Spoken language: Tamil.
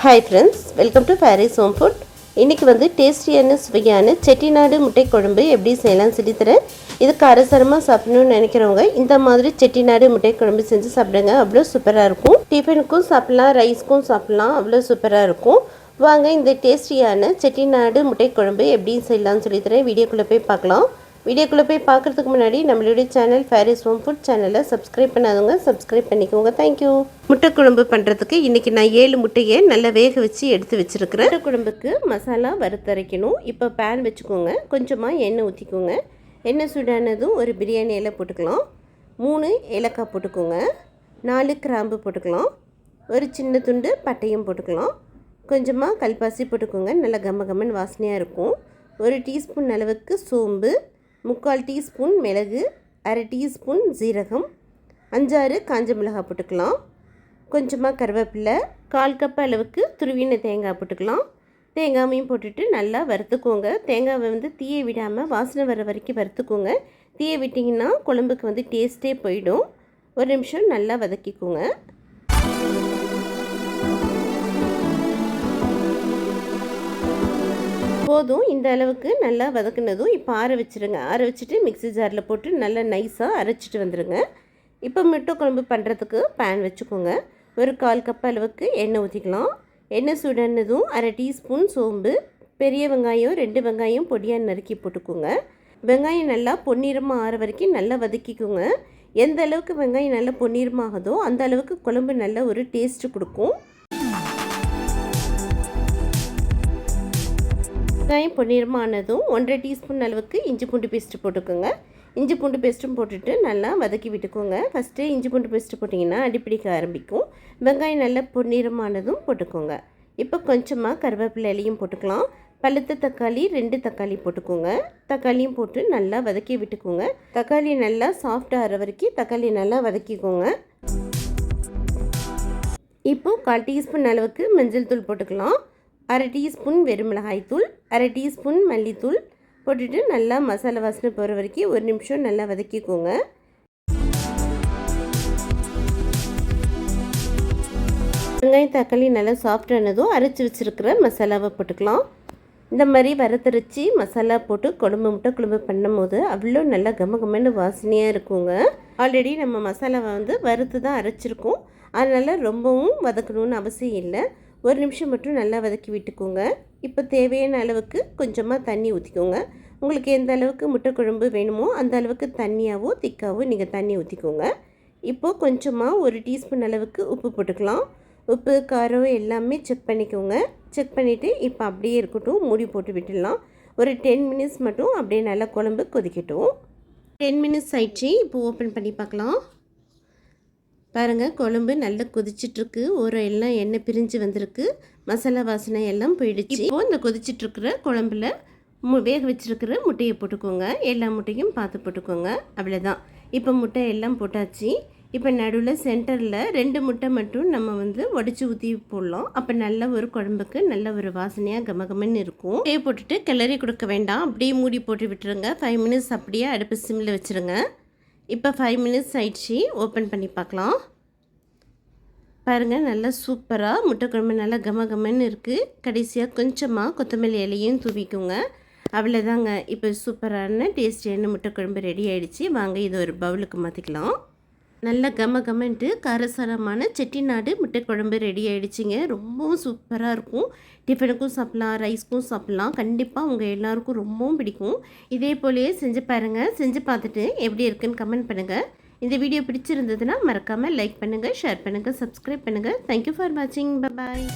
Hi friends welcome to Faris home food இன்றைக்கி வந்து டேஸ்டியான சுவையான செட்டிநாடு முட்டை குழம்பு எப்படி செய்யலாம் சொல்லித்தரேன் இதுக்கு அரசரமாக சாப்பிடணும்னு நினைக்கிறவங்க இந்த மாதிரி செட்டிநாடு முட்டை குழம்பு செஞ்சு சாப்பிடுங்க. அவ்வளோ சூப்பராக இருக்கும். டிஃபனுக்கும் சாப்பிட்லாம் ரைஸ்க்கும் சாப்பிட்லாம் அவ்வளோ சூப்பராக இருக்கும். வாங்க இந்த டேஸ்டியான செட்டிநாடு முட்டை குழம்பு எப்படி செய்யலாம்னு சொல்லித்தரேன் வீடியோக்குள்ளே போய் பார்க்கலாம். வீடியோக்குள்ளே போய் பார்க்குறதுக்கு முன்னாடி நம்மளுடைய சேனல் ஃபேரிஸ் ஹோம் ஃபுட் சேனலை சப்ஸ்கிரைப் பண்ணாதவங்க சப்ஸ்கிரைப் பண்ணிக்கோங்க. தேங்க்யூ முட்டை குழம்பு பண்ணுறதுக்கு இன்றைக்கி நான் ஏழு முட்டையை நல்லா வேக வச்சு எடுத்து வச்சுருக்கிறேன். முட்டை குழம்புக்கு மசாலா வறுத்தரைக்கணும். இப்போ பேன் வச்சுக்கோங்க. கொஞ்சமாக எண்ணெய் ஊற்றிக்கோங்க எண்ணெய் சூடானதும் ஒரு பிரியாணி இலை போட்டுக்கலாம். மூணு ஏலக்காய் போட்டுக்கோங்க. நாலு கிராம்பு போட்டுக்கலாம். ஒரு சின்ன துண்டு பட்டையும் போட்டுக்கலாம். கொஞ்சமாக கல்பாசி போட்டுக்கோங்க. நல்லா கம்ம கம்மன் வாசனையாக இருக்கும். ஒரு டீஸ்பூன் அளவுக்கு சோம்பு முக்கால் டீஸ்பூன் மிளகு அரை டீஸ்பூன் ஜீரகம் அஞ்சாறு காஞ்ச மிளகாய் போட்டுக்கலாம். கொஞ்சமாக கருவேப்பிலை கால் கப் அளவுக்கு துருவின தேங்காய் போட்டுக்கலாம். தேங்காயும் போட்டுட்டு நல்லா வறுத்துக்கோங்க. தேங்காவை வந்து தீயை விடாமல் வாசனை வர வரைக்கும் வறுத்துக்கோங்க. தீயை விட்டிங்கன்னா குழம்புக்கு வந்து டேஸ்ட்டே போயிடும். ஒரு நிமிஷம் நல்லா வதக்கிக்கோங்க. போதும் இந்த அளவுக்கு நல்லா வதக்குனதும் இப்போ ஆற வச்சுருங்க. ஆற வச்சுட்டு மிக்ஸி ஜாரில் போட்டு நல்லா நைஸாக அரைச்சிட்டு வந்துடுங்க இப்போ முட்டை குழம்பு பண்ணுறதுக்கு பேன் வச்சுக்கோங்க. ஒரு கால் கப் அளவுக்கு எண்ணெய் ஊற்றிக்கலாம் எண்ணெய் சுடனதும் அரை டீஸ்பூன் சோம்பு பெரிய வெங்காயம் ரெண்டு வெங்காயம் பொடியாக நறுக்கி போட்டுக்கோங்க. வெங்காயம் நல்லா பொன்னிறமாக ஆற வரைக்கும் நல்லா வதக்கிக்கோங்க. எந்த அளவுக்கு வெங்காயம் நல்லா பொன்னிறமாகுதோ அந்த அளவுக்கு குழம்பு நல்ல ஒரு டேஸ்ட்டு கொடுக்கும். வெங்காயம் பொன்னிறமானதும் ஒன்றரை டீஸ்பூன் அளவுக்கு இஞ்சி பூண்டு பேஸ்ட்டு போட்டுக்கோங்க. இஞ்சி பூண்டு பேஸ்ட்டும் போட்டுட்டு நல்லா வதக்கி விட்டுக்கோங்க. ஃபஸ்ட்டு இஞ்சி பூண்டு பேஸ்ட்டு போட்டிங்கன்னா அடிப்பிடிக்க ஆரம்பிக்கும். வெங்காயம் நல்லா பொன்னிறமானதும் போட்டுக்கோங்க. இப்போ கொஞ்சமாக கருவேப்பிலை இலையும் போட்டுக்கலாம். பழுத்த தக்காளி ரெண்டு தக்காளி போட்டுக்கோங்க. தக்காளியும் போட்டு நல்லா வதக்கி விட்டுக்கோங்க. தக்காளி நல்லா சாஃப்டாக ஆகிற வரைக்கும் தக்காளி நல்லா வதக்கிக்கோங்க. இப்போது கால் டீஸ்பூன் அளவுக்கு மஞ்சள் தூள் போட்டுக்கலாம். அரை டீஸ்பூன் வெறுமிளகாய் தூள். அரை டீஸ்பூன் மல்லித்தூள் போட்டுட்டு நல்லா மசாலா வாசனை போகிற வரைக்கும் ஒரு நிமிஷம் நல்லா வதக்கிக்கோங்க. வெங்காயம் தக்காளி நல்லா சாஃப்டானதும் அரைச்சி வச்சுருக்கிற மசாலாவை போட்டுக்கலாம். இந்த மாதிரி வறுத்தரைச்சி மசாலா போட்டு குழம்பு முட்டை குழம்பு பண்ணும்போது அவ்வளோ நல்லா கம கமன்னு வாசனையாக இருக்குங்க. ஆல்ரெடி நம்ம மசாலாவை வந்து வறுத்து தான் அரைச்சிருக்கோம். அதனால் ரொம்பவும் வதக்கணும்னு அவசியம் இல்லை. ஒரு நிமிஷம் மட்டும் நல்லா வதக்கி விட்டுக்கோங்க. இப்போ தேவையான அளவுக்கு கொஞ்சமாக தண்ணி ஊற்றிக்கோங்க உங்களுக்கு எந்த அளவுக்கு முட்டை குழம்பு வேணுமோ அந்த அளவுக்கு தண்ணியாகவோ திக்காவோ நீங்கள் தண்ணி ஊற்றிக்கோங்க இப்போது கொஞ்சமாக ஒரு டீஸ்பூன் அளவுக்கு உப்பு போட்டுக்கலாம். உப்பு காரம் எல்லாமே செக் பண்ணிக்கோங்க. செக் பண்ணிவிட்டு இப்போ அப்படியே இருக்கட்டும். மூடி போட்டு விட்டுடலாம். ஒரு டென் மினிட்ஸ் மட்டும் அப்படியே நல்லா குழம்பு கொதிக்கட்டும். டென் மினிட்ஸ் ஆயிடுச்சு. இப்போ ஓப்பன் பண்ணி பார்க்கலாம். பாருங்கள் குழம்பு நல்லா கொதிச்சிட்ருக்கு. ஒரு எல்லாம் எண்ணெய் பிரிஞ்சு வந்திருக்கு. மசாலா வாசனை எல்லாம் போயிடுச்சு. இப்போது இந்த கொதிச்சிட்ருக்கிற குழம்புல மு வேக வச்சுருக்கிற முட்டையை போட்டுக்கோங்க. எல்லா முட்டையும் பார்த்து போட்டுக்கோங்க. அவ்வளோதான் இப்போ முட்டை எல்லாம் போட்டாச்சு. இப்போ நடுவில் சென்டரில் ரெண்டு முட்டை மட்டும் நம்ம வந்து உடச்சி ஊற்றி போடலாம். அப்போ நல்ல ஒரு குழம்புக்கு நல்ல ஒரு வாசனையாக கமகமன்னு இருக்கும். முட்டையை போட்டுட்டு கிளறி கொடுக்க வேண்டாம். அப்படியே மூடி போட்டு விட்டுருங்க. ஃபைவ் மினிட்ஸ் அப்படியே அடுப்பு சிம்மில் வச்சுருங்க. இப்போ ஃபைவ் மினிட்ஸ் ஆயிடுச்சு. ஓப்பன் பண்ணி பார்க்கலாம். பாருங்கள் நல்லா சூப்பராக முட்டை குழம்பு நல்லா கம கமன்னு இருக்குது கடைசியாக கொஞ்சமாக கொத்தமல்லி இலையும் தூவிக்குங்க. அவ்வளோதாங்க இப்போ சூப்பரான டேஸ்டியான முட்டை குழம்பு ரெடி ஆகிடுச்சி வாங்க இதை ஒரு பவுலுக்கு மாற்றிக்கலாம் நல்ல கம கமன்ட்டு காரசாரமான செட்டிநாடு முட்டை குழம்பு ரெடி ஆகிடுச்சிங்க ரொம்பவும் சூப்பராக இருக்கும். டிஃபனுக்கும் சாப்பிட்லாம் ரைஸ்க்கும் சாப்பிட்லாம். கண்டிப்பாக உங்கள் எல்லாருக்கும் ரொம்பவும் பிடிக்கும். இதே போலேயே செஞ்சு பாருங்கள் செஞ்சு பார்த்துட்டு எப்படி இருக்குன்னு கமெண்ட் பண்ணுங்கள் இந்த வீடியோ பிடிச்சிருந்ததுன்னா மறக்காமல் லைக் பண்ணுங்கள் ஷேர் பண்ணுங்கள் சப்ஸ்கிரைப் பண்ணுங்கள் தேங்க்யூ ஃபார் வாட்சிங் பாய்